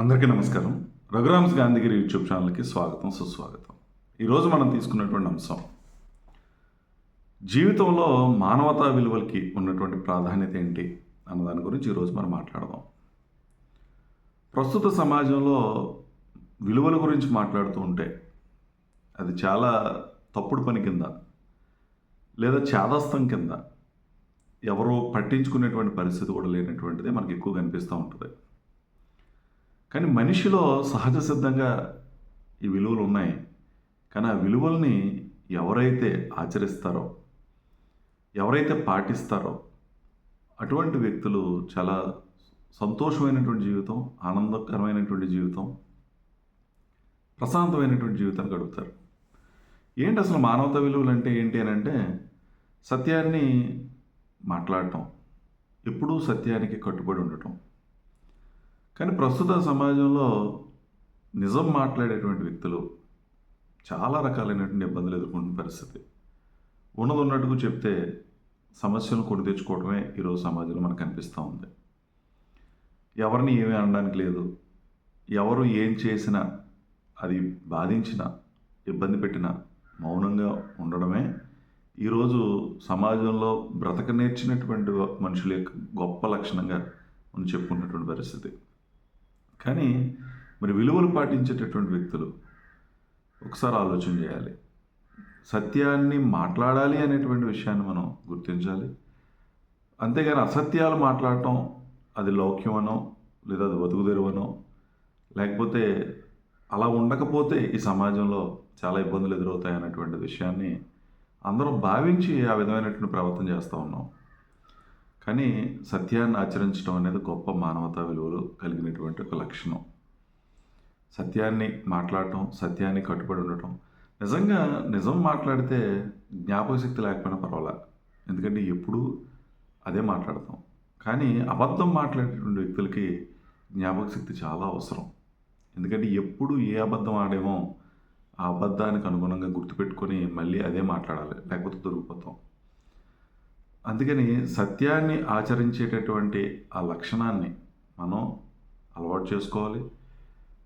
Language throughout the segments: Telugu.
అందరికీ నమస్కారం. రఘురామ్స్ గాంధీగిరి యూట్యూబ్ ఛానల్కి స్వాగతం సుస్వాగతం. ఈరోజు మనం తీసుకున్నటువంటి అంశం జీవితంలో మానవతా విలువలకి ఉన్నటువంటి ప్రాధాన్యత ఏంటి అన్న దాని గురించి ఈరోజు మనం మాట్లాడదాం. ప్రస్తుత సమాజంలో విలువల గురించి మాట్లాడుతూ ఉంటే అది చాలా తప్పుడు పని కింద లేదా చేదస్తం కింద ఎవరో పట్టించుకునేటువంటి పరిస్థితి కూడా లేనటువంటిది మనకి ఎక్కువ కనిపిస్తూ ఉంటుంది. కానీ మనిషిలో సహజ సిద్ధంగా ఈ విలువలు ఉన్నాయి. కానీ ఆ విలువల్ని ఎవరైతే ఆచరిస్తారో ఎవరైతే పాటిస్తారో అటువంటి వ్యక్తులు చాలా సంతోషమైనటువంటి జీవితం ఆనందకరమైనటువంటి జీవితం ప్రశాంతమైనటువంటి జీవితాన్ని గడుపుతారు ఏంటి అసలు మానవత విలువలు అంటే ఏంటి అని అంటే సత్యాన్ని మాట్లాడటం ఎప్పుడూ సత్యానికి కట్టుబడి ఉండటం. కానీ ప్రస్తుత సమాజంలో నిజం మాట్లాడేటువంటి వ్యక్తులు చాలా రకాలైనటువంటి ఇబ్బందులు ఎదుర్కొంటున్న పరిస్థితి. ఉన్నది ఉన్నట్టుకు చెప్తే సమస్యలను కొని తెచ్చుకోవడమే ఈరోజు సమాజంలో మనకు కనిపిస్తూ ఉంది. ఎవరిని ఏమీ అనడానికి లేదు. ఎవరు ఏం చేసినా అది బాధించిన ఇబ్బంది పెట్టిన మౌనంగా ఉండడమే ఈరోజు సమాజంలో బ్రతక నేర్చినటువంటి మనుషుల యొక్క గొప్ప లక్షణంగా మనం చెప్పుకున్నటువంటి పరిస్థితి. కానీ మరి విలువలు పాటించేటటువంటి వ్యక్తులు ఒకసారి ఆలోచన చేయాలి. సత్యాన్ని మాట్లాడాలి అనేటువంటి విషయాన్ని మనం గుర్తించాలి. అంతేగాని అసత్యాలు మాట్లాడటం అది లౌక్యమనో లేదా అది బతుకుదెరువనో లేకపోతే అలా ఉండకపోతే ఈ సమాజంలో చాలా ఇబ్బందులు ఎదురవుతాయి అనేటువంటి విషయాన్ని అందరం భావించి ఆ విధమైనటువంటి ప్రవర్తన చేస్తూ ఉన్నాం. కానీ సత్యాన్ని ఆచరించడం అనేది గొప్ప మానవతా విలువలు కలిగినటువంటి ఒక లక్షణం. సత్యాన్ని మాట్లాడటం సత్యాన్ని కట్టుబడి ఉండటం. నిజంగా నిజం మాట్లాడితే జ్ఞాపక శక్తి లేకపోయినా పర్వాలే? ఎందుకంటే ఎప్పుడూ అదే మాట్లాడతాం. కానీ అబద్ధం మాట్లాడేటువంటి వ్యక్తులకి జ్ఞాపకశక్తి చాలా అవసరం. ఎందుకంటే ఎప్పుడు ఏ అబద్ధం ఆడేమో ఆ అబద్ధానికి అనుగుణంగా గుర్తుపెట్టుకొని మళ్ళీ అదే మాట్లాడాలి. లేకపోతే దొరికిపోతాం. అందుకని సత్యాన్ని ఆచరించేటటువంటి ఆ లక్షణాన్ని మనం అలవాటు చేసుకోవాలి.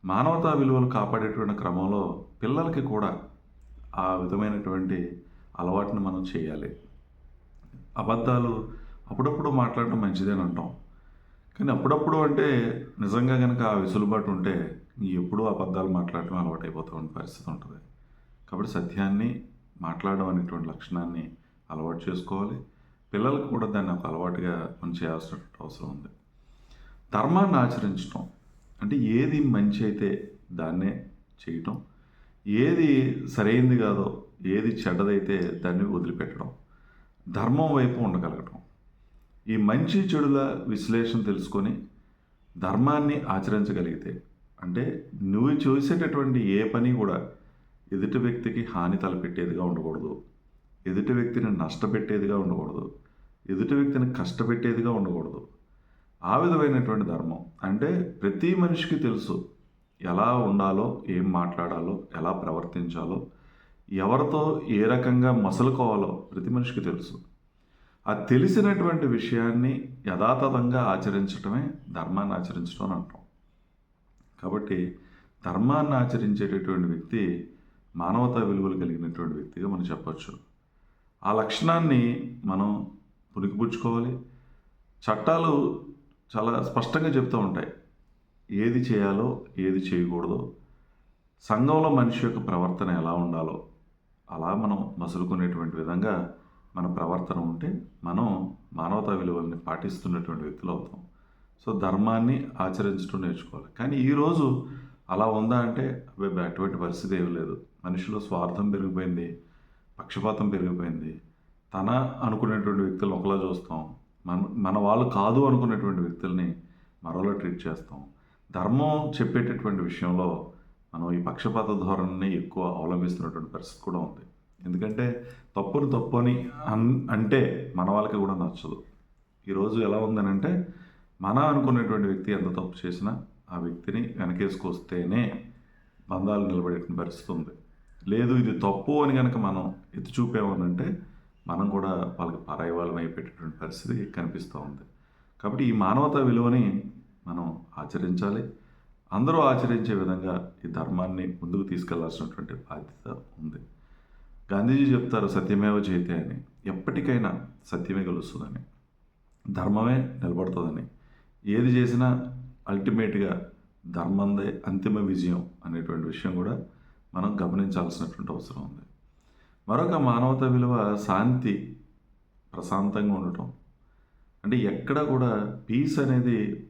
మానవతా విలువలు కాపాడేటువంటి క్రమంలో పిల్లలకి కూడా ఆ విధమైనటువంటి అలవాటుని మనం చేయాలి. అబద్ధాలు అప్పుడప్పుడు మాట్లాడటం మంచిదని అంటాం. కానీ అప్పుడప్పుడు అంటే నిజంగా కనుక ఆ వెసులుబాటు ఉంటే ఎప్పుడూ అబద్ధాలు మాట్లాడటం అలవాటు అయిపోతున్న పరిస్థితి ఉంటుంది. కాబట్టి సత్యాన్ని మాట్లాడడం అనేటువంటి లక్షణాన్ని అలవాటు చేసుకోవాలి. పిల్లలకు కూడా దాన్ని ఒక అలవాటుగా మనం చేయాల్సిన అవసరం ఉంది. ధర్మాన్ని ఆచరించడం అంటే ఏది మంచి అయితే దాన్నే చేయటం ఏది సరైంది కాదో ఏది చెడ్డదైతే దాన్ని వదిలిపెట్టడం ధర్మం వైపు ఉండగలగటం. ఈ మంచి చెడుల విశ్లేషణ తెలుసుకొని ధర్మాన్ని ఆచరించగలిగితే అంటే నువ్వు చేసేటటువంటి ఏ పని కూడా ఎదుటి వ్యక్తికి హాని తలపెట్టేదిగా ఉండకూడదు ఎదుటి వ్యక్తిని నష్టపెట్టేదిగా ఉండకూడదు ఎదుటి వ్యక్తిని కష్టపెట్టేదిగా ఉండకూడదు. ఆ విధమైనటువంటి ధర్మం అంటే ప్రతి మనిషికి తెలుసు ఎలా ఉండాలో ఏం మాట్లాడాలో ఎలా ప్రవర్తించాలో ఎవరితో ఏ రకంగా మసలుకోవాలో ప్రతి మనిషికి తెలుసు. ఆ తెలిసినటువంటి విషయాన్ని యథాతథంగా ఆచరించటమే ధర్మాన్ని ఆచరించడం అని అంటాం. కాబట్టి ధర్మాన్ని ఆచరించేటటువంటి వ్యక్తి మానవతా విలువలు కలిగినటువంటి వ్యక్తిగా మనం చెప్పచ్చు. ఆ లక్షణాన్ని మనం పుణికిపుచ్చుకోవాలి చట్టాలు చాలా స్పష్టంగా చెప్తూ ఉంటాయి. ఏది చేయాలో ఏది చేయకూడదో. సంఘంలో మనిషి యొక్క ప్రవర్తన ఎలా ఉండాలో. అలా మనం మసులుకునేటువంటి విధంగా మన ప్రవర్తన ఉంటే మనం మానవతా విలువల్ని పాటిస్తున్నటువంటి వ్యక్తులు అవుతాం. సో ధర్మాన్ని ఆచరించడం నేర్చుకోవాలి. కానీ ఈరోజు అలా ఉందా అంటే అటువంటి పరిస్థితి ఏమీ లేదు. మనిషిలో స్వార్థం పెరిగిపోయింది పక్షపాతం పెరిగిపోయింది తన అనుకునేటువంటి వ్యక్తులను ఒకలా చూస్తాం. మన మన వాళ్ళు కాదు అనుకునేటువంటి వ్యక్తుల్ని మరోలా ట్రీట్ చేస్తాం. ధర్మం చెప్పేటటువంటి విషయంలో మనం ఈ పక్షపాత ధోరణిని ఎక్కువ అవలంబిస్తున్నటువంటి పరిస్థితి కూడా ఉంది. ఎందుకంటే తప్పును తప్పు అని అన్ అంటే మన వాళ్ళకి కూడా నచ్చదు. ఈరోజు ఎలా ఉందనంటే అంటే మన అనుకునేటువంటి వ్యక్తి ఎంత తప్పు చేసినా ఆ వ్యక్తిని వెనకేసుకొస్తేనే బంధాలు నిలబడేటువంటి పరిస్థితి ఉంది. లేదు ఇది తప్పు అని కనుక మనం ఎత్తి చూపేమనంటే మనం కూడా వాళ్ళకి పరాయి వాళ్ళని అయిపోయేటటువంటి పరిస్థితి కనిపిస్తూ ఉంది. కాబట్టి ఈ మానవతా విలువని మనం ఆచరించాలి. అందరూ ఆచరించే విధంగా ఈ ధర్మాన్ని ముందుకు తీసుకెళ్ళాల్సినటువంటి బాధ్యత ఉంది. గాంధీజీ చెప్తారు సత్యమేవ జయతే అని. ఎప్పటికైనా సత్యమే గెలుస్తుందని. ధర్మమే నిలబడుతుందని. ఏది చేసినా అల్టిమేట్గా ధర్మందే అంతిమ విజయం అనేటువంటి విషయం కూడా మనం గమనించాల్సినటువంటి అవసరం ఉంది. మరొక మానవత విలువ శాంతి ప్రశాంతంగా ఉండటం. అంటే ఎక్కడ కూడా పీస్ అనేది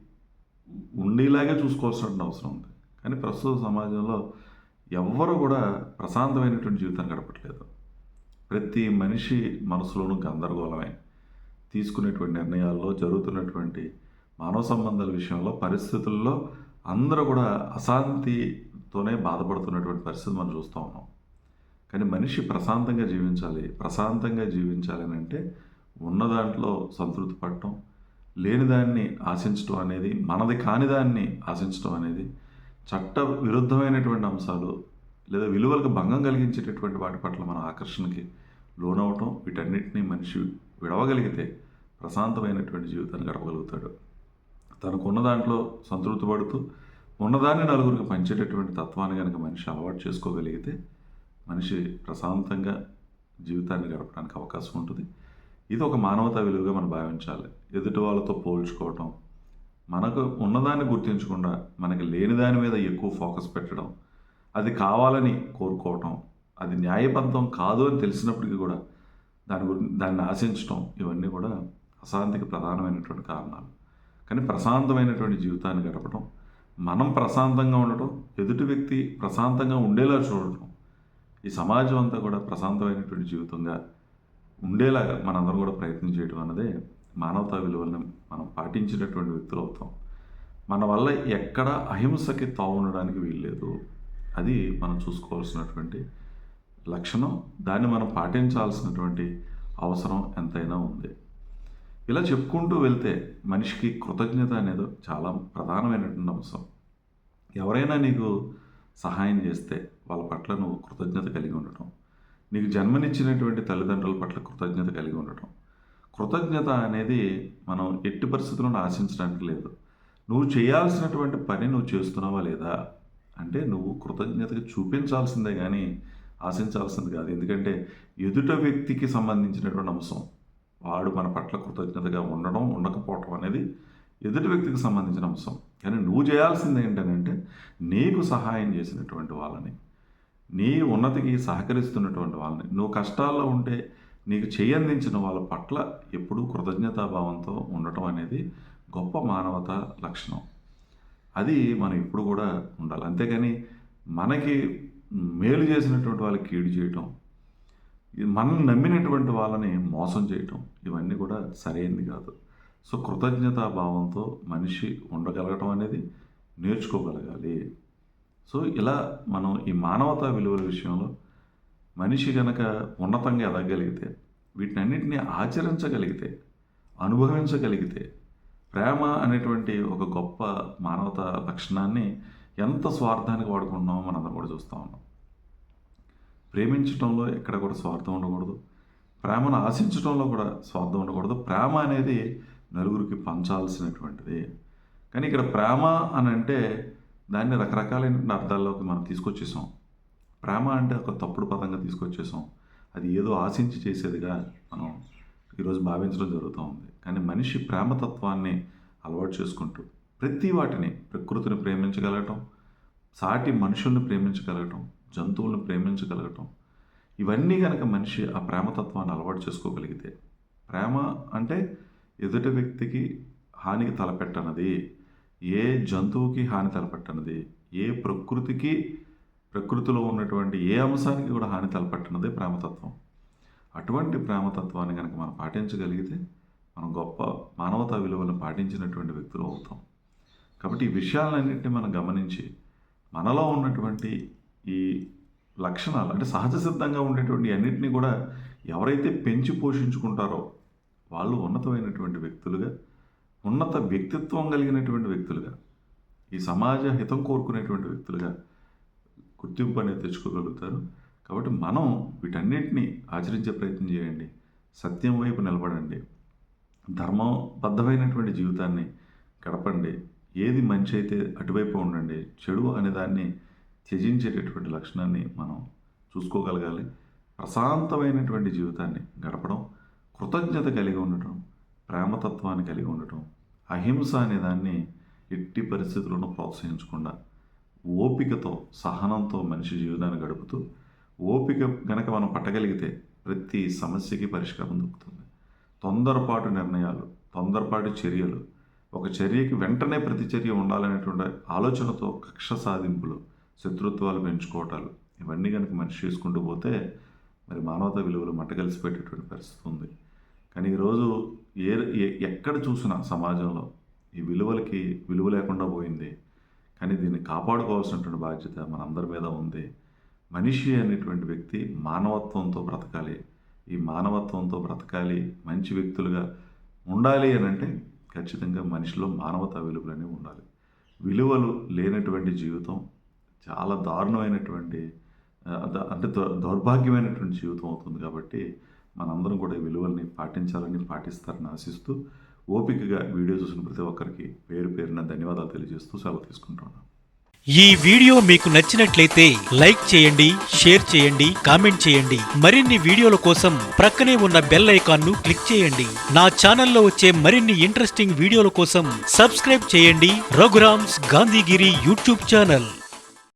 ఉండేలాగే చూసుకోవాల్సిన అవసరం ఉంది. కానీ ప్రస్తుత సమాజంలో ఎవ్వరు కూడా ప్రశాంతమైనటువంటి జీవితం గడపట్లేదు. ప్రతి మనిషి మనసులోనూ గందరగోళమే. తీసుకునేటువంటి నిర్ణయాల్లో జరుగుతున్నటువంటి మానవ సంబంధాల విషయంలో పరిస్థితుల్లో అందరూ కూడా అశాంతితోనే బాధపడుతున్నటువంటి పరిస్థితి మనం చూస్తూ ఉన్నాం. కానీ మనిషి ప్రశాంతంగా జీవించాలి. ప్రశాంతంగా జీవించాలి అని అంటే ఉన్న దాంట్లో సంతృప్తి పడటం లేని దాన్ని ఆశించడం అనేది మనది కాని దాన్ని ఆశించడం అనేది చట్ట విరుద్ధమైనటువంటి అంశాలు లేదా విలువలకు భంగం కలిగించేటటువంటి వాటి పట్ల మన ఆకర్షణకి లోనవటం వీటన్నిటినీ మనిషి విడవగలిగితే ప్రశాంతమైనటువంటి జీవితాన్ని గడపగలుగుతాడు. తనకున్న దాంట్లో సంతృప్తి పడుతూ ఉన్నదాన్ని నలుగురికి పంచేటటువంటి తత్వాన్ని కనుక మనిషి అలవాటు చేసుకోగలిగితే మనిషి ప్రశాంతంగా జీవితాన్ని గడపడానికి అవకాశం ఉంటుంది. ఇది ఒక మానవతా విలువగా మనం భావించాలి. ఎదుటి వాళ్ళతో పోల్చుకోవటం మనకు ఉన్నదాన్ని గుర్తించకుండా మనకి లేని దాని మీద ఎక్కువ ఫోకస్ పెట్టడం అది కావాలని కోరుకోవటం అది న్యాయబద్ధం కాదు అని తెలిసినప్పటికీ కూడా దాని గురి దాన్ని ఆశించటం ఇవన్నీ కూడా అశాంతికి ప్రధానమైనటువంటి కారణాలు. కానీ ప్రశాంతమైనటువంటి జీవితాన్ని గడపడం మనం ప్రశాంతంగా ఉండటం ఎదుటి వ్యక్తి ప్రశాంతంగా ఉండేలా చూడటం ఈ సమాజం అంతా కూడా ప్రశాంతమైనటువంటి జీవితంగా ఉండేలాగా మనందరం కూడా ప్రయత్నం చేయడం అన్నదే మానవతా విలువలను మనం పాటించినటువంటి వ్యక్తులు అవుతాం. మన వల్ల ఎక్కడ అహింసకి తావు ఉండడానికి వీల్లేదు. అది మనం చూసుకోవాల్సినటువంటి లక్షణం. దాన్ని మనం పాటించాల్సినటువంటి అవసరం ఎంతైనా ఉంది. ఇలా చెప్పుకుంటూ వెళ్తే మనిషికి కృతజ్ఞత అనేది చాలా ప్రధానమైనటువంటి అంశం. ఎవరైనా నీకు సహాయం చేస్తే వాళ్ళ పట్ల నువ్వు కృతజ్ఞత కలిగి ఉండటం. నీకు జన్మనిచ్చినటువంటి తల్లిదండ్రుల పట్ల కృతజ్ఞత కలిగి ఉండటం. కృతజ్ఞత అనేది మనం ఎట్టి పరిస్థితులను ఆశించడానికి లేదు. నువ్వు చేయాల్సినటువంటి పని నువ్వు చేస్తున్నావా లేదా అంటే నువ్వు కృతజ్ఞతగా చూపించాల్సిందే కానీ ఆశించాల్సింది కాదు. ఎందుకంటే ఎదుట వ్యక్తికి సంబంధించినటువంటి అంశం వాడు మన పట్ల కృతజ్ఞతగా ఉండడం ఉండకపోవటం అనేది ఎదుటి వ్యక్తికి సంబంధించిన అంశం. కానీ నువ్వు చేయాల్సింది ఏంటంటే నీకు సహాయం చేసినటువంటి వాళ్ళని. నీ ఉన్నతికి సహకరిస్తున్నటువంటి వాళ్ళని. నువ్వు కష్టాల్లో ఉంటే నీకు చేయందించిన వాళ్ళ పట్ల ఎప్పుడూ కృతజ్ఞతాభావంతో ఉండటం అనేది గొప్ప మానవత లక్షణం. అది మనం ఇప్పుడు కూడా ఉండాలి. అంతేకాని మనకి మేలు చేసినటువంటి వాళ్ళకి కీడు చేయటం ఇది మనం నమ్మినటువంటి వాళ్ళని మోసం చేయటం ఇవన్నీ కూడా సరైనది కాదు. సో కృతజ్ఞతా భావంతో మనిషి ఉండగలగటం అనేది నేర్చుకోగలగాలి. సో ఇలా మనం ఈ మానవతా విలువల విషయంలో మనిషి కనుక ఉన్నతంగా ఎదగగలిగితే వీటినన్నింటినీ ఆచరించగలిగితే అనుభవించగలిగితే ప్రేమ అనేటువంటి ఒక గొప్ప మానవత లక్షణాన్ని ఎంత స్వార్థానికి వాడుకుంటున్నామో మనందరం కూడా చూస్తూ ఉన్నాం. ప్రేమించడంలో ఎక్కడ కూడా స్వార్థం ఉండకూడదు. ప్రేమను ఆశించడంలో కూడా స్వార్థం ఉండకూడదు. ప్రేమ అనేది నలుగురికి పంచాల్సినటువంటిది. కానీ ఇక్కడ ప్రేమ అని అంటే దాన్ని రకరకాలైన అర్థాల్లోకి మనం తీసుకొచ్చేసాం. ప్రేమ అంటే ఒక తప్పుడు పదంగా తీసుకొచ్చేసాం. అది ఏదో ఆశించి చేసేదిగా మనం ఈరోజు భావించడం జరుగుతూ ఉంది. కానీ మనిషి ప్రేమతత్వాన్ని అలవాటు చేసుకుంటూ ప్రతి వాటిని ప్రకృతిని ప్రేమించగలగటం సాటి మనుషుల్ని ప్రేమించగలగటం జంతువులను ప్రేమించగలగటం ఇవన్నీ కనుక మనిషి ఆ ప్రేమతత్వాన్ని అలవాటు చేసుకోగలిగితే ప్రేమ అంటే ఎదుటి వ్యక్తికి హానికి తలపెట్టనది. ఏ జంతువుకి హాని తలపెట్టనది? ఏ ప్రకృతికి ప్రకృతిలో ఉన్నటువంటి ఏ అంశానికి కూడా హాని తలపెట్టనిది ప్రేమతత్వం. అటువంటి ప్రేమతత్వాన్ని కనుక మనం పాటించగలిగితే మనం గొప్ప మానవతా విలువలను పాటించినటువంటి వ్యక్తులు అవుతాం. కాబట్టి ఈ విషయాలన్నింటినీ మనం గమనించి మనలో ఉన్నటువంటి ఈ లక్షణాలు అంటే సహజ సిద్ధంగా ఉండేటువంటి అన్నింటినీ కూడా ఎవరైతే పెంచి పోషించుకుంటారో వాళ్ళు ఉన్నతమైనటువంటి వ్యక్తులుగా ఉన్నత వ్యక్తిత్వం కలిగినటువంటి వ్యక్తులుగా ఈ సమాజ హితం కోరుకునేటువంటి వ్యక్తులుగా గుర్తింపు అనేది తెచ్చుకోగలుగుతారు. కాబట్టి మనం వీటన్నిటినీ ఆచరించే ప్రయత్నం చేయండి. సత్యం వైపు నిలబడండి. ధర్మబద్ధమైనటువంటి జీవితాన్ని గడపండి. ఏది మంచి అయితే అటువైపు ఉండండి. చెడు అనే దాన్ని త్యజించేటటువంటి లక్షణాన్ని మనం చూసుకోగలగాలి. ప్రశాంతమైనటువంటి జీవితాన్ని గడపడం కృతజ్ఞత కలిగి ఉండటం ప్రేమతత్వాన్ని కలిగి ఉండటం అహింస అనే దాన్ని ఎట్టి పరిస్థితుల్లోనూ ప్రోత్సహించకుండా ఓపికతో సహనంతో మనిషి జీవితాన్ని గడుపుతూ ఓపిక కనుక మనం పట్టగలిగితే ప్రతి సమస్యకి పరిష్కారం దొరుకుతుంది. తొందరపాటు నిర్ణయాలు తొందరపాటు చర్యలు ఒక చర్యకి వెంటనే ప్రతిచర్య ఉండాలనేటువంటి ఆలోచనతో కక్ష సాధింపులు శత్రుత్వాలు పెంచుకోవటాలు ఇవన్నీ కనుక మనిషి చేసుకుంటూ పోతే మరి మానవతా విలువలు మట్టగలిసిపెట్టేటువంటి పరిస్థితి ఉంది. కానీ ఈరోజు ఏ ఏ- ఎక్కడ చూసినా సమాజంలో ఈ విలువలకి విలువ లేకుండా పోయింది. కానీ దీన్ని కాపాడుకోవాల్సినటువంటి బాధ్యత మనందరి మీద ఉంది. మనిషి అనేటువంటి వ్యక్తి మానవత్వంతో బ్రతకాలి. ఈ మానవత్వంతో బ్రతకాలి మంచి వ్యక్తులుగా ఉండాలి అని అంటే ఖచ్చితంగా మనిషిలో మానవతా విలువలు అనేవి ఉండాలి. విలువలు లేనటువంటి జీవితం చాలా దారుణమైనటువంటి అంటే దౌర్భాగ్యమైనటువంటి జీవితం అవుతుంది కాబట్టి మనందరం కూడా ఈ విలువల్ని పాటించాలని పాటిస్తారని ఆశిస్తూ ఓపికగా వీడియో చూసిన ప్రతి ఒక్కరికి పేరు పేరున ధన్యవాదాలు తెలియజేస్తూ సెలవు తీసుకుంటున్నాను ఈ వీడియో మీకు నచ్చినట్లయితే లైక్ చేయండి షేర్ చేయండి కామెంట్ చేయండి. మరిన్ని వీడియోల కోసం ప్రక్కనే ఉన్న బెల్ ఐకాన్ను క్లిక్ చేయండి. నా ఛానల్లో వచ్చే మరిన్ని ఇంట్రెస్టింగ్ వీడియోల కోసం సబ్స్క్రైబ్ చేయండి. Raghuram's Gandhigiri YouTube channel.